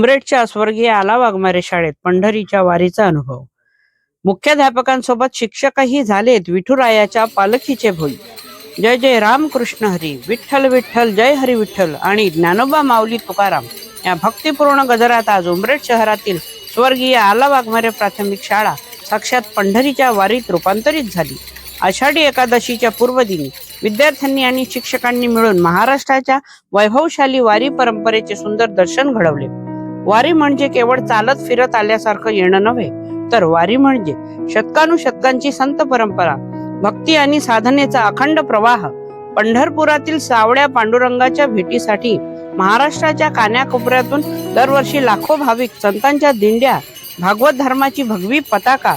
उमरेडच्या स्वर्गीय आला वाघमारे शाळेत पंढरीच्या वारीचा अनुभव. मुख्याध्यापकांसोबत शिक्षकही झालेत विठुरायाच्या पालखीचे भोई. जय जय राम कृष्ण हरी विठ्ठल विठ्ठल जय हरी विठ्ठल आणि ज्ञानोबा माऊली तुकाराम या भक्तिपूर्ण गजरात आज उमरेड शहरातील स्वर्गीय आला वाघमारे प्राथमिक शाळा साक्षात पंढरीच्या वारीत रूपांतरित झाली. आषाढी एकादशीच्या पूर्वदिनी विद्यार्थ्यांनी आणि शिक्षकांनी मिळून महाराष्ट्राच्या वैभवशाली वारी परंपरेचे सुंदर दर्शन घडवले. वारी म्हणजे केवळ चालत फिरत आल्यासारखं येणं नव्हे तर वारी म्हणजे शतकानुशतकांची संत परंपरा भक्ती आणि साधनेचा अखंड प्रवाह पंढरपुरातील सावळ्या पांडुरंगाच्या भेटीसाठी महाराष्ट्राच्या कान्याकोपऱ्यातून दरवर्षी लाखो भाविक संतांच्या दिंड्या भागवत धर्माची भगवी पताका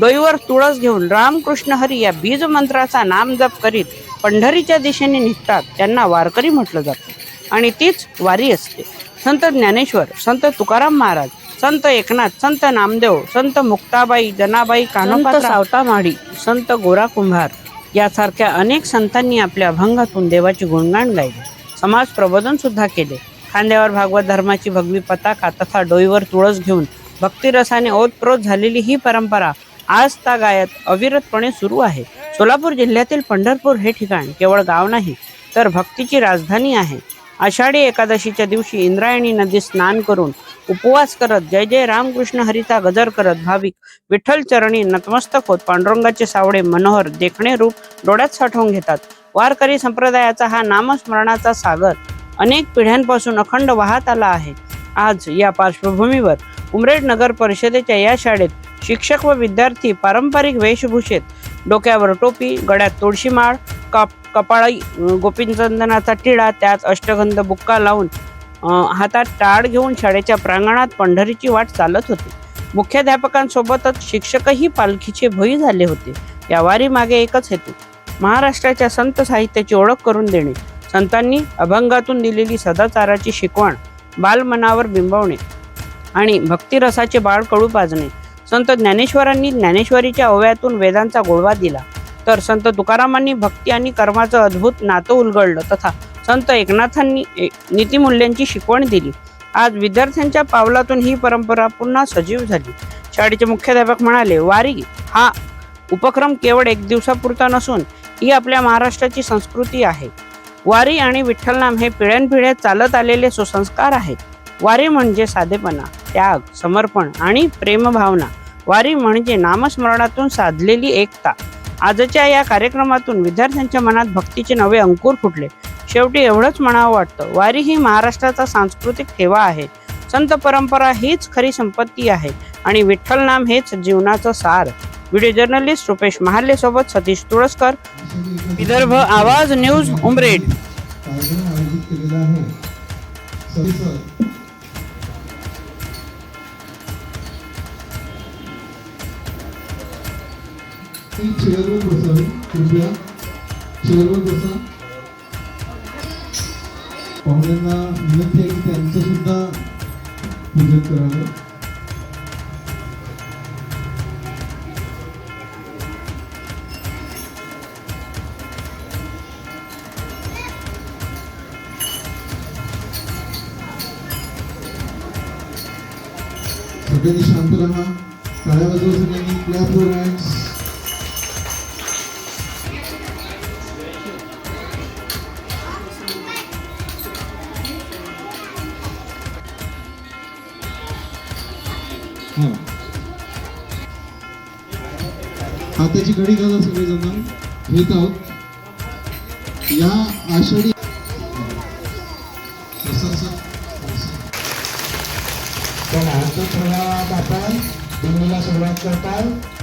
डोईवर तुळस घेऊन रामकृष्ण हरी या बीज मंत्राचा नाम जप करीत पंढरीच्या दिशेने निघतात त्यांना वारकरी म्हटलं जातं. आणि तीच वारी असते. संत ज्ञानेश्वर संत तुकाराम महाराज संत एकनाथ संत नामदेव संत मुक्ताबाई जनाबाई कानोपा सावता माडी संत गोरा कुंभार यासारख्या अनेक संतांनी आपल्या अभंगातून देवाचे गुणगान गायले. समाज प्रबोधन सुद्धा केले. खांद्यावर भागवत धर्माची भगवी पताका तथा डोईवर तुळस घेऊन भक्तिरसाने ओतप्रोत झालेली ही परंपरा आज गायत अविरतपणे सुरू आहे. सोलापूर जिल्ह्यातील पंढरपूर हे ठिकाण केवळ गाव नाही तर भक्तीची राजधानी आहे. आषाढी एकादशीच्या दिवशी इंद्रायणी नदीत स्नान करून उपवास करत जय जय रामकृष्ण हरीचा गजर करत भाविक विठ्ठल चरणी नतमस्तक होत पांडुरंगाचे सावळे मनोहर देखणे रूप डोळ्यात साठवून घेतात. वारकरी संप्रदायाचा हा नामस्मरणाचा सागर अनेक पिढ्यांपासून अखंड वाहत आला आहे. आज या पार्श्वभूमीवर उमरेड नगर परिषदेच्या या शाळेत शिक्षक व विद्यार्थी पारंपरिक वेशभूषेत डोक्यावर टोपी गळ्यात तुळशी माळ कप कपाळी गोपीचंदनाचा टिळा त्यात अष्टगंध बुक्का लावून हातात टाळ घेऊन शाळेच्या प्रांगणात पंढरीची वाट चालत होती. मुख्याध्यापकांसोबतच शिक्षकही पालखीचे भोई झाले होते. या वारी मागे एकच हेतू महाराष्ट्राच्या संत साहित्याची ओळख करून देणे. संतांनी अभंगातून दिलेली सदाचाराची शिकवण बालमनावर बिंबवणे आणि भक्तिरसाचे बाळ कळू पाजणे. संत ज्ञानेश्वरांनी ज्ञानेश्वरीच्या अवयातून वेदांचा गोळवा दिला. तर संत तुकारामांनी भक्ती आणि कर्माचं अद्भुत नातं उलगडलं तथा संत एकनाथांनी ए- नीतिमूल्यांची शिकवण दिली. आज विद्यार्थ्यांच्या पावलातून ही परंपरा पुन्हा सजीव झाली. शाळेचे मुख्याध्यापक म्हणाले वारी हा उपक्रम केवळ एक दिवसापुरता नसून ही आपल्या महाराष्ट्राची संस्कृती आहे. वारी आणि विठ्ठलनाम हे पिढ्यानपिढ्या चालत आलेले सुसंस्कार आहेत. वारी म्हणजे साधेपणा. त्याग समर्पण आणि प्रेमभावना वारी म्हणजे नामस्मरणातून साधलेली एकता. आजच्या या कार्यक्रमातून विद्यार्थ्यांच्या मनात भक्तीचे नवे अंकुर फुटले. शेवटी एवढंच म्हणावं वाटतं वारी ही महाराष्ट्राचा सांस्कृतिक ठेवा आहे. संत परंपरा हीच खरी संपत्ती आहे आणि विठ्ठल नाम हेच जीवनाचं सार. व्हिडिओ जर्नलिस्ट रुपेश महाले सोबत सतीश तुळसकर. विदर्भ आवाज न्यूज उमरेड. की आयोजित केलेला चेअरवर बसावी कृपया. चेअरवर बसा पाहुण्यांना विनंती आहे की त्यांचं सुद्धा पूजन करावं. सगळ्यांनी शांत राहा. काळ्या बाजूला सगळ्यांनी क्लॅप हो. युअर हाताची घडी घाला सगळेजण. घेत आहोत. या आषाढी सर, सर, पण हात थोडा आपण सुरुवात करतात